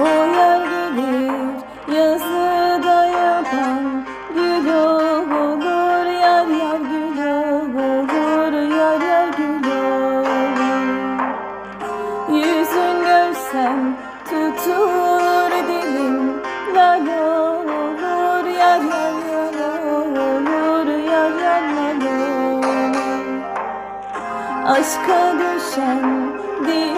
O yer gelir yazı da yapan Gül olur yar yar gül olur Yar yar gül Yüzün görsem tutulur dilim. Lal olur yar yar yar olur Yar yar olur. Aşka düşen divane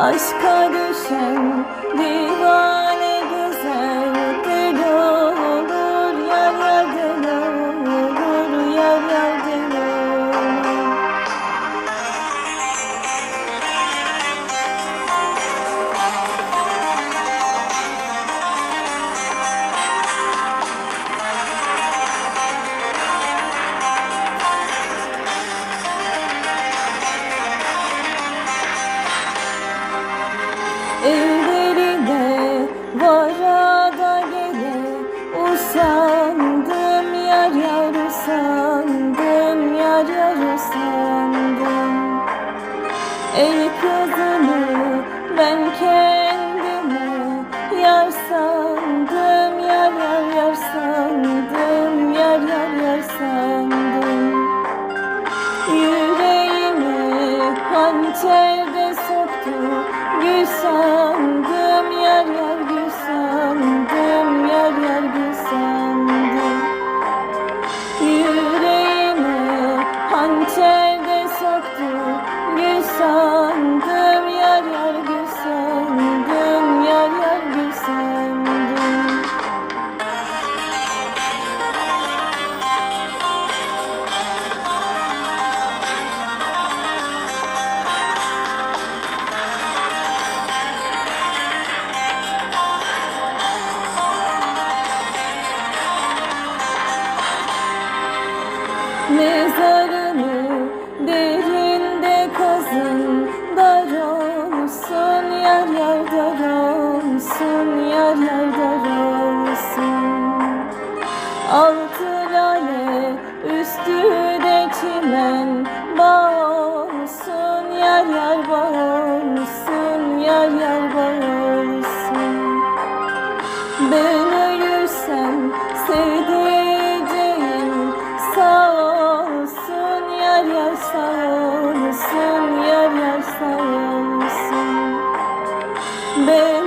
Aşka düşen El kızını ben kendime Yar sandım yar yar yar sandım Yar yar yar sandım. Yüreğime hançer Mezarını derinde kazın Dar olsun yer yer dar olsun Yer yer dar olsun. Altı lale üstü de çimen yer yer sağ olasın, yer yer sağ olasın. Ben